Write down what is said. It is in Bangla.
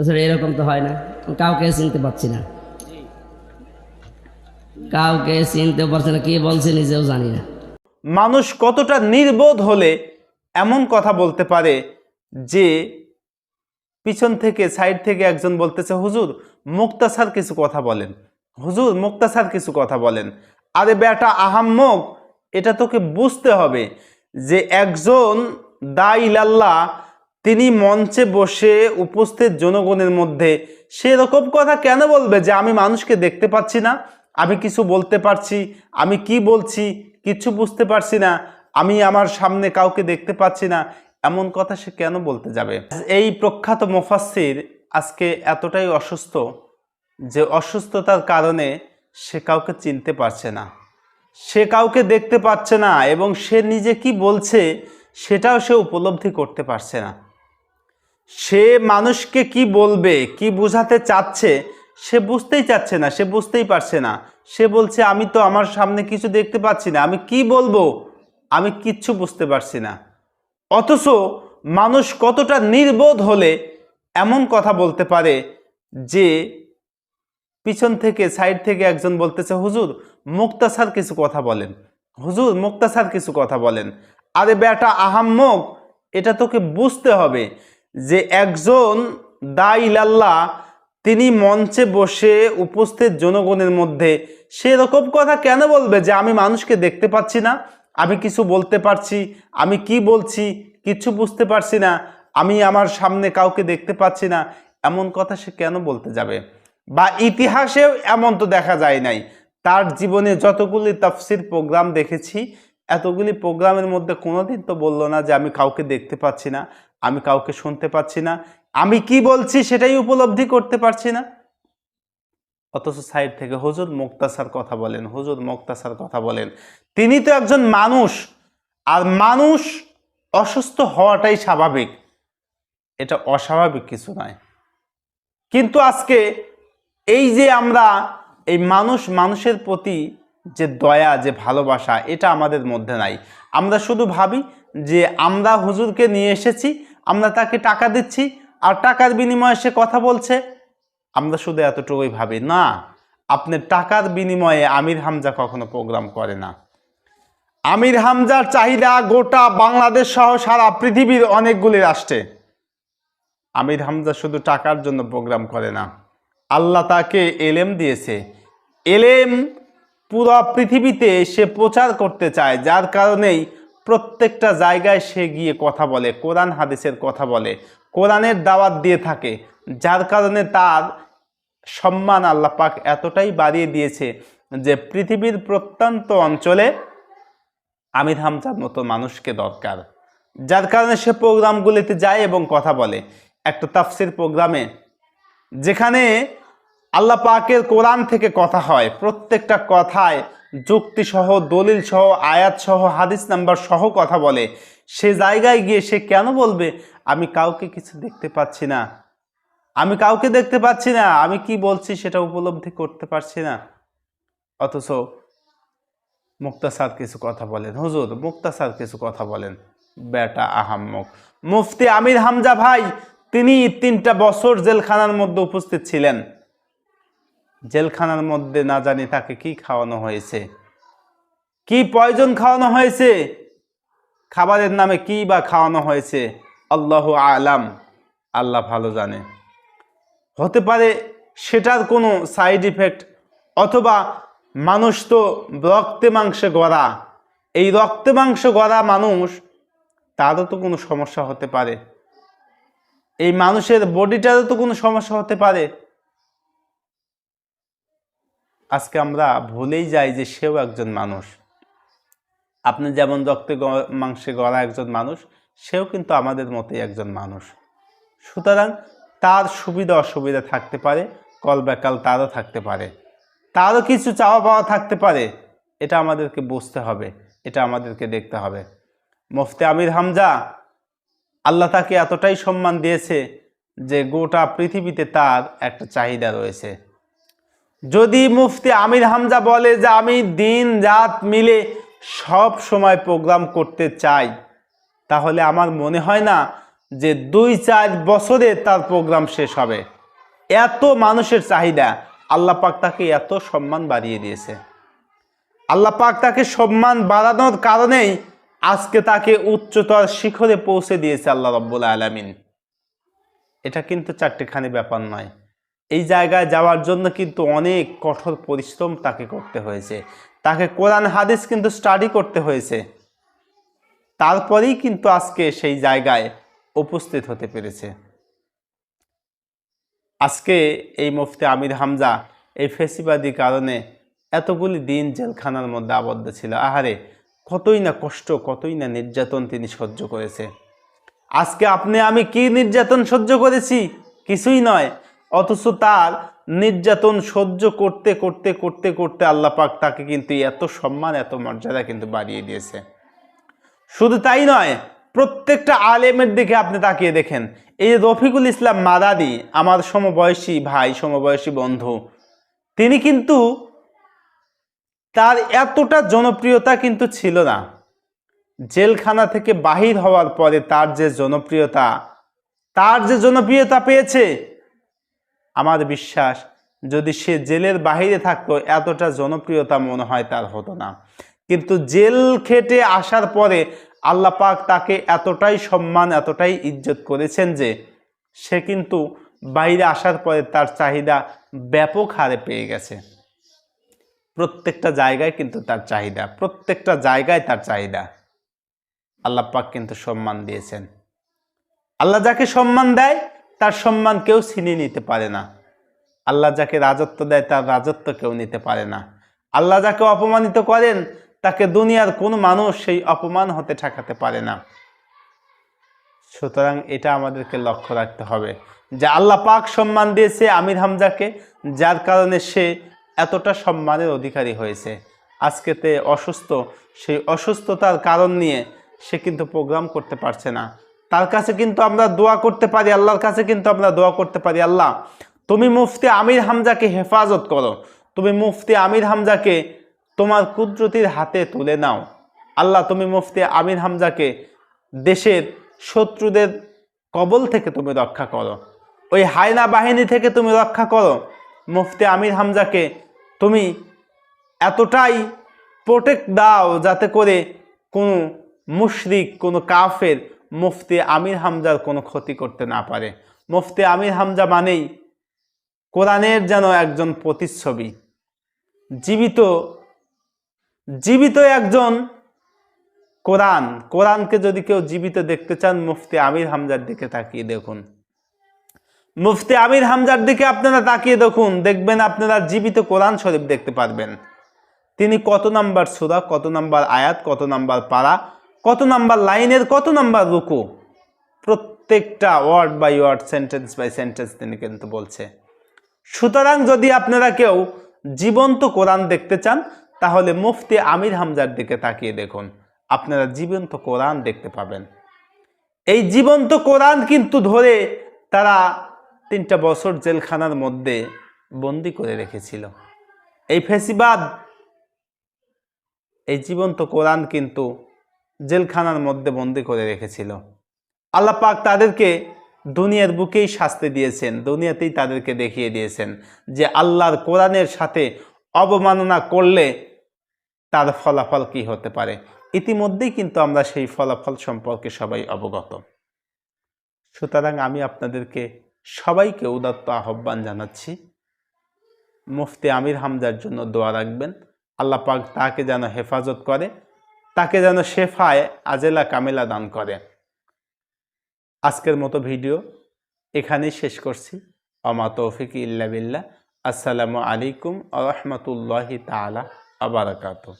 আসলে এরকম তো হয় না। কাউকে চিনতে পারছি না। কাউকে চিনতেও পারছি না, কে বলছে নিজেও জানি না। মানুষ কতটা নির্বোধ হলে এমন কথা বলতে পারে যে পিছন থেকে, সাইড থেকে একজন বলতেছে, হুজুর, মুক্তাসার কিছু কথা বলেন। হুজুর, মুক্তাসার কিছু কথা বলেন। আরে বেটা, আহাম্মক, এটা তোকে বুঝতে হবে যে একজন দাইলাল্লাহ তিনি মঞ্চে বসে উপস্থিত জনগণের মধ্যে সেরকম কথা কেন বলবে যে আমি মানুষকে দেখতে পাচ্ছি না? আমি কিছু বলতে পারছি, আমি কি বলছি, কিছু বুঝতে পারছি না, আমি আমার সামনে কাউকে দেখতে পাচ্ছি না, এমন কথা সে কেন বলতে যাবে? এই প্রখ্যাত মুফাসসির আজকে এতটাই অসুস্থ যে অসুস্থতার কারণে সে কাউকে চিনতে পারছে না। সে কাউকে দেখতে পাচ্ছে না এবং সে নিজে কি বলছে সেটাও সে উপলব্ধি করতে পারছে না। সে মানুষকে কি বলবে, কি বোঝাতে চাচ্ছে, সে বুঝতেই চাচ্ছে না, সে বুঝতেই পারছে না। সে বলছে, আমি তো আমার সামনে কিছু দেখতে পাচ্ছি না, আমি কি বলব? আমি কিচ্ছু বুঝতে পারছি না। অথচ মানুষ কতটা নির্বোধ হলে এমন কথা বলতে পারে যে পিছন থেকে, সাইড থেকে একজন বলতেছে, হুজুর, মুক্তাসার কিছু কথা বলেন। হুজুর, মুক্তাসার কিছু কথা বলেন। আরে বেটা, আহাম্মক, এটা তোকে বুঝতে হবে। যে একজন দা দাইলাল্লাহ তিনি মঞ্চে বসে উপস্থিত জনগণের মধ্যে সেরকম কথা কেন বলবে যে আমি মানুষকে দেখতে পাচ্ছি না? আমি কিছু বলতে পারছি, আমি কি বলছি, কিছু বুঝতে পারছি না, আমি আমার সামনে কাউকে দেখতে পাচ্ছি না, এমন কথা সে কেন বলতে যাবে? বা ইতিহাসেও এমন তো দেখা যায় নাই। তার জীবনে যতগুলি তাফসির প্রোগ্রাম দেখেছি, এতগুলি প্রোগ্রামের মধ্যে কোনোদিন তো বলল না যে আমি কাউকে দেখতে পাচ্ছি না। আমি কাউকে শুনতে পাচ্ছি না। আমি কি বলছি সেটাই উপলব্ধি করতে পারছি না। অথচ সাইড থেকে হুজুর মুক্তাসার কথা বলেন, হুজুর মুক্তাসার কথা বলেন। তিনি তো একজন মানুষ, আর মানুষ অসুস্থ হওয়াটাই স্বাভাবিক। এটা অস্বাভাবিক কিছু নয়। কিন্তু আজকে এই যে আমরা এই মানুষ, মানুষের প্রতি যে দয়া, যে ভালোবাসা, এটা আমাদের মধ্যে নাই। আমরা শুধু ভাবি যে আমরা হুজুরকে নিয়ে এসেছি আমরা তাকে টাকা দিচ্ছি আর টাকার বিনিময়ে সে কথা বলছে। আমরা শুধু এতটুকুই ভাবি, না, আপনি টাকার বিনিময়ে আমির হামজা কখনো প্রোগ্রাম করে না। আমির হামজার চাহিদা গোটা বাংলাদেশ সহ সারা পৃথিবীর অনেকগুলি রাষ্ট্রে। আমির হামজা শুধু টাকার জন্য প্রোগ্রাম করে না, আল্লাহ তাকে এলেম দিয়েছে। এলেম পুরো পৃথিবীতে সে প্রচার করতে চায়, যার কারণেই প্রত্যেকটা জায়গায় সে গিয়ে কথা বলে, কোরআন হাদিসের কথা বলে, কোরআনের দাওয়াত দিয়ে থাকে। যার কারণে তার সম্মান আল্লাহ পাক এতটাই বাড়িয়ে দিয়েছে যে পৃথিবীর প্রত্যন্ত অঞ্চলে আমির হামজার মতো মানুষকে দরকার। যার কারণে সে প্রোগ্রামগুলিতে যায় এবং কথা বলে। একটা তাফসির প্রোগ্রামে যেখানে আল্লাহ পাকের কোরআন থেকে কথা হয়, প্রত্যেকটা কথায় যুক্তি সহ দলিল সহ আয়াত সহ হাদিস নাম্বার সহ কথা বলে। সে জায়গায় গিয়ে সে কেন বলবে? আমি কাউকে কিছু দেখতে পাচ্ছি না। আমি কাউকে দেখতে পাচ্ছি না। আমি কি বলছি সেটা উপলব্ধি করতে পারছি না। অথচ মুক্তাসার কিছু কথা বলেন। হুজুর মুক্তাসার কিছু কথা বলেন। বেটা আহাম্মক। মুফতি আমির হামজা ভাই, তিনি তিনটা বছর জেলখানার মধ্যে উপস্থিত ছিলেন। জেলখানার মধ্যে না জানি তাকে কি খাওয়ানো হয়েছে। কি পয়জন খাওয়ানো হয়েছে? খাবারের নামে কি বা খাওয়ানো হয়েছে? আল্লাহ আলাম। আল্লাহ ভালো জানে। হতে পারে সেটার কোনো সাইড ইফেক্ট, অথবা মানুষ তো রক্তে মাংসে গড়া। এই রক্তে মাংস গড়া মানুষ, তারও তো কোনো সমস্যা হতে পারে। এই মানুষের বডিটারও তো কোনো সমস্যা হতে পারে। আজকে আমরা ভুলেই যাই যে সেও একজন মানুষ। আপনি যেমন রক্তে মাংসে গড়া একজন মানুষ, সেও কিন্তু আমাদের মতোই একজন মানুষ। সুতরাং তার সুবিধা অসুবিধা থাকতে পারে, কল বেকাল তারও থাকতে পারে। তারও কিছু চাওয়া পাওয়া থাকতে পারে, এটা আমাদেরকে বুঝতে হবে, এটা আমাদেরকে দেখতে হবে। মুফতি আমির হামজা, আল্লাহ তাকে এতটাই সম্মান দিয়েছে যে গোটা পৃথিবীতে তার একটা চাহিদা রয়েছে। যদি মুফতি আমির হামজা বলে যে আমি দিন রাত মিলে সব সময় প্রোগ্রাম করতে চাই, তাহলে আমার মনে হয় না যে দুই চার বছরে তার প্রোগ্রাম শেষ হবে। এত মানুষের চাহিদা, আল্লাহ পাক তাকে এত সম্মান বাড়িয়ে দিয়েছে। আল্লাহ পাক তাকে সম্মান বাড়ানোর কারণেই আজকে তাকে উচ্চতর শিখরে পৌঁছে দিয়েছে আল্লাহ রব্বুল আলমিন। এটা কিন্তু চারটেখানি ব্যাপার নয়। এই জায়গায় যাওয়ার জন্য কিন্তু অনেক কঠোর পরিশ্রম তাকে করতে হয়েছে। তাকে কোরআন, হাদিস কিন্তু স্টাডি করতে হয়েছে। তারপরেই কিন্তু আজকে সেই জায়গায় উপস্থিত হতে পেরেছে। আজকে এই মুফতি আমির হামজা এই ফেসিবাদী কারণে এতগুলি দিন জেলখানার মধ্যে আবদ্ধ ছিল। আহারে, কতই না কষ্ট, কতই না নির্যাতন তিনি সহ্য করেছে। আজকে আপনি, আমি কি নির্যাতন সহ্য করেছি? কিছুই নয়। অথচ তার নির্যাতন সহ্য করতে করতে করতে করতে আল্লাহ পাক তাকে কিন্তু এত সম্মান, এত মর্যাদা কিন্তু বাড়িয়ে দিয়েছে। শুধু তাই নয়, প্রত্যেকটা আলেমের দিকে আপনি তাকিয়ে দেখেন। এই যে রফিকুল ইসলাম মাদাদি আমার সমবয়সী ভাই, সমবয়সী বন্ধু, তিনি কিন্তু তার এতটা জনপ্রিয়তা কিন্তু ছিল না। জেলখানা থেকে বাহির হওয়ার পরে তার যে জনপ্রিয়তা, তার যে জনপ্রিয়তা পেয়েছে আমার বিশ্বাস, যদি সে জেলের বাহিরে থাকতো, এতটা জনপ্রিয়তা মনে হয় তার হতো না। কিন্তু জেল খেটে আসার পরে আল্লাহ পাক তাকে এতটাই সম্মান, এতটাই ইজ্জত করেছেন যে সে কিন্তু বাইরে আসার পরে তার চাহিদা ব্যাপক হারে পেয়ে গেছে। প্রত্যেকটা জায়গায় কিন্তু তার চাহিদা, প্রত্যেকটা জায়গায় তার চাহিদা। আল্লাহ পাক কিন্তু সম্মান দিয়েছেন। আল্লাহ যাকে সম্মান দেয় তার সম্মান কেউ ছিনিয়ে নিতে পারে না। আল্লাহ যাকে রাজত্ব দেয়, তার রাজত্ব কেউ নিতে পারে না। আল্লাহ যাকে অপমানিত করেন, তাকে দুনিয়ার কোনো মানুষ সেই অপমান হতে ঠেকাতে পারে না। সুতরাং এটা আমাদেরকে লক্ষ্য রাখতে হবে যে আল্লাহ পাক সম্মান দিয়েছে আমির হামজাকে, যার কারণে সে এতটা সম্মানের অধিকারী হয়েছে। আজকেতে অসুস্থ, সেই অসুস্থতার কারণ নিয়ে সে কিন্তু প্রোগ্রাম করতে পারছে না। তার কাছে কিন্তু আমরা দোয়া করতে পারি, আল্লাহর কাছে কিন্তু আমরা দোয়া করতে পারি। আল্লাহ, তুমি মুফতি আমির হামজাকে হেফাজত করো। তুমি মুফতি আমির হামজাকে তোমার কুদরতির হাতে তুলে নাও। আল্লাহ, তুমি মুফতি আমির হামজাকে দেশের শত্রুদের কবল থেকে তুমি রক্ষা করো। ওই হায়না বাহিনী থেকে তুমি রক্ষা করো। মুফতি আমির হামজাকে তুমি এতটাই প্রোটেক্ট দাও যাতে করে কোনো মুশরিক, কোনো কাফের মুফতি আমির হামজার কোনো ক্ষতি করতে না পারে। মুফতি আমির হামজা মানেই কোরআনের যেন একজন প্রতিচ্ছবি। জীবিত জীবিত একজন কোরআন। কোরআনকে যদি কেউ জীবিত দেখতে চান, মুফতি আমির হামজার দিকে তাকিয়ে দেখুন। মুফতি আমির হামজার দিকে আপনারা তাকিয়ে দেখুন, দেখবেন আপনারা জীবিত কোরআন শরীফ দেখতে পারবেন। তিনি কত নাম্বার সুরা, কত নাম্বার আয়াত, কত নাম্বার পারা কত নাম্বার লাইনের কত নাম্বার রুকু? প্রত্যেকটা word by word, sentence by sentence তিনি কিন্তু বলছে। সুতরাং যদি আপনারা কেউ জীবন্ত কোরআন দেখতে চান, তাহলে মুফতি আমির হামজার দিকে তাকিয়ে দেখুন। আপনারা জীবন্ত কোরআন দেখতে পাবেন। এই জীবন্ত কোরআন কিন্তু ধরে তারা তিনটা বছর জেলখানার মধ্যে বন্দি করে রেখেছিল। এই ফেসিবাদ, এই জীবন্ত কোরআন কিন্তু জেলখানার মধ্যে বন্দি করে রেখেছিল। আল্লাহ পাক তাদেরকে দুনিয়ার বুকেই শাস্তি দিয়েছেন, দুনিয়াতেই তাদেরকে দেখিয়ে দিয়েছেন যে আল্লাহর কোরআনের সাথে অবমাননা করলে তার ফলাফল কি হতে পারে। ইতিমধ্যেই কিন্তু আমরা সেই ফলাফল সম্পর্কে সবাই অবগত। সুতরাং আমি আপনাদেরকে সবাইকে উদাত্ত আহ্বান জানাচ্ছি। মুফতি আমির হামজার জন্য দোয়া রাখবেন। আল্লাহ পাক তাকে যেন হেফাজত করে। তাকে যেন শেফায় আজেলা কামেলা দান করে। আজকের মতো ভিডিও এখানেই শেষ করছি। অমা তৌফিক ইল্লা বিল্লাহ। আসসালামু আলাইকুম আ রহমতুল্লাহি তালা আবরাকাতু